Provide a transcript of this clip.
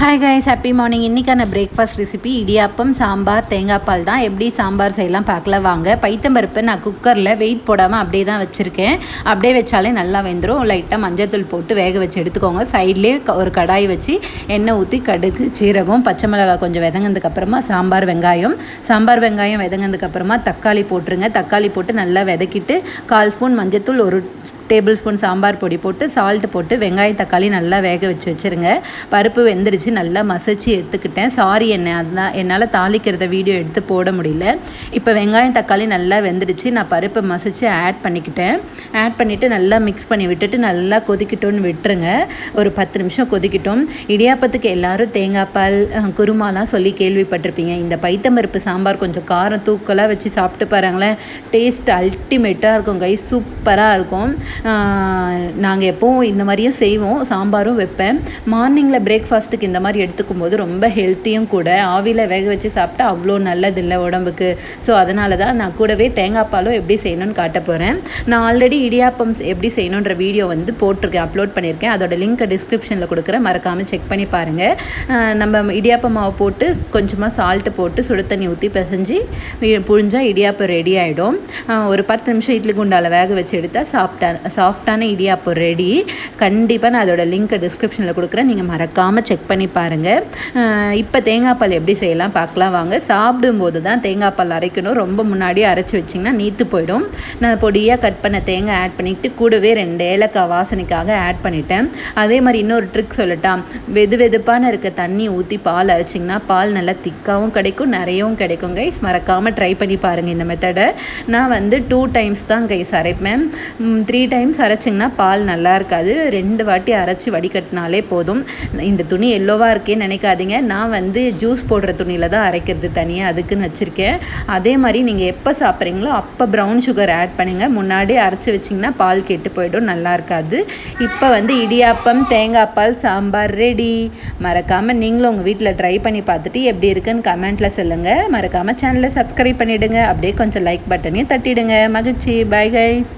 Hi guys happy morning இன்றைக்கான breakfast recipe idiyappam sambar தேங்காய் பால் தான். எப்படி சாம்பார் செய்யலாம் பார்க்கல வாங்க. பைத்தம்பருப்பு நான் குக்கரில் வெயிட் போடாமல் அப்படியே தான் வச்சுருக்கேன். அப்படியே வச்சாலே நல்லா வெந்துடும் லைட்டாக மஞ்சத்தூள் போட்டு வேக வச்சு எடுத்துக்கோங்க. சைட்லேயே ஒரு கடாய் வச்சு எண்ணெய் ஊற்றி கடுகு சீரகம் பச்சை மிளகாய் கொஞ்சம் விதங்கினதுக்கப்புறமா சாம்பார் வெங்காயம். சாம்பார் வெங்காயம் விதங்கினதுக்கப்புறமா தக்காளி போட்டுருங்க. தக்காளி போட்டு நல்லா விதக்கிட்டு கால் ஸ்பூன் மஞ்சத்தூள் ஒரு டேபிள் ஸ்பூன் சாம்பார் பொடி போட்டு சால்ட்டு போட்டு வெங்காயம் தக்காளி நல்லா வேக வச்சு வச்சுருங்க. பருப்பு வெந்துருச்சு நல்லா மசிச்சு எடுத்துக்கிட்டேன். சாரி என்ன அதுதான் என்னால் தாளிக்கிறத வீடியோ எடுத்து போட முடியல. இப்போ வெங்காயம் தக்காளி நல்லா வெந்துடுச்சு. நான் பருப்பை மசிச்சு ஆட் பண்ணிக்கிட்டேன். ஆட் பண்ணிவிட்டு நல்லா மிக்ஸ் பண்ணி விட்டுட்டு நல்லா கொதிக்கிட்டோன்னு விட்டுருங்க. ஒரு பத்து நிமிஷம் கொதிக்கிட்டோம். இடியாப்பத்துக்கு எல்லாரும் தேங்காய் பால் குருமாலாம் சொல்லி கேள்விப்பட்டிருப்பீங்க. இந்த பைத்தம்பருப்பு சாம்பார் கொஞ்சம் காரம் தூக்கலாக வச்சு சாப்பிட்டு பாருங்களேன். டேஸ்ட் அல்டிமேட்டாக இருக்கும் கை சூப்பராக இருக்கும். நாங்கள் எப்போவும் இந்த மாதிரியும் செய்வோம். சாம்பாரும் வைப்பேன். மார்னிங்கில் பிரேக்ஃபாஸ்ட்டுக்கு இந்த மாதிரி எடுத்துக்கும் போது ரொம்ப ஹெல்த்தியும் கூட. ஆவியில் வேக வச்சு சாப்பிட்டா அவ்வளோ நல்லதில்லை உடம்புக்கு. ஸோ அதனால தான் நான் கூடவே தேங்காய் பாலும் எப்படி செய்யணும்னு காட்ட போகிறேன் நான் ஆல்ரெடி இடியாப்பம் எப்படி செய்யணுன்ற வீடியோ வந்து போட்டிருக்கேன் அப்லோட் பண்ணியிருக்கேன் அதோட லிங்க் டிஸ்கிரிப்ஷனில் கொடுக்குறேன். மறக்காமல் செக் பண்ணி பாருங்கள் நம்ம இடியாப்பம் மாவு போட்டு கொஞ்சமாக சால்ட்டு போட்டு சுடு தண்ணி ஊற்றி பிசைஞ்சு புழிஞ்சால் இடியாப்பம் ரெடி ஆகிடும் ஒரு பத்து நிமிஷம் இட்லி குண்டாவில் வேக வச்சு எடுத்தால் சாப்பிட்டேன் சாஃப்டான இடியாப்பம் ரெடி கண்டிப்பாக நான் அதோட லிங்க்கை டிஸ்கிரிப்ஷனில் கொடுக்குறேன். நீங்கள் மறக்காமல் செக் பண்ணி பாருங்கள் இப்போ தேங்காய் பால் எப்படி செய்யலாம் பார்க்கலாம் வாங்க. சாப்பிடும்போது தான் தேங்காய் பால் அரைக்கணும். ரொம்ப முன்னாடியே அரைச்சி வச்சிங்கன்னா நீத்து போயிடும். நான் பொடியாக கட் பண்ண தேங்காய் ஆட் பண்ணிக்கிட்டு கூடவே ரெண்டு ஏலக்காய் வாசனைக்காக ஆட் பண்ணிட்டேன். அதே மாதிரி இன்னொரு ட்ரிக் சொல்லட்டா வெது வெதுப்பான இருக்க தண்ணி ஊற்றி பால் அரைச்சிங்கன்னா பால் நல்லா திக்காகவும் கிடைக்கும் நிறையவும் கிடைக்கும் கைஸ் மறக்காமல் ட்ரை பண்ணி பாருங்கள் இந்த மெத்தடை நான் வந்து டூ டைம்ஸ் தான் கைஸ் அரைப்பேன். த்ரீ டைம்ஸ் அரைச்சிங்கன்னா பால் நல்லா இருக்காது. ரெண்டு வாட்டி அரைச்சி வடிகட்டினாலே போதும். இந்த துணி எல்லோவாக இருக்கேன்னு நினைக்காதீங்க. நான் வந்து ஜூஸ் போடுற துணியில் தான் அரைக்கிறது தனியாக அதுக்குன்னு வச்சுருக்கேன். அதே மாதிரி நீங்கள் எப்போ சாப்பிட்றீங்களோ அப்போ ப்ரௌன் சுகர் ஆட் பண்ணுங்கள் முன்னாடி அரைச்சி வச்சிங்கன்னா பால் கெட்டு போயிடும் நல்லா இருக்காது. இப்போ வந்து இடியாப்பம் தேங்காய் பால் சாம்பார் ரெடி மறக்காமல் நீங்களும் உங்கள் வீட்டில் ட்ரை பண்ணி பார்த்துட்டு எப்படி இருக்குன்னு கமெண்ட்டில் சொல்லுங்கள் மறக்காமல் சேனலை சப்ஸ்கிரைப் பண்ணிவிடுங்க அப்படியே கொஞ்சம் லைக் பட்டனையும் தட்டிடுங்க. மகிழ்ச்சி. Bye guys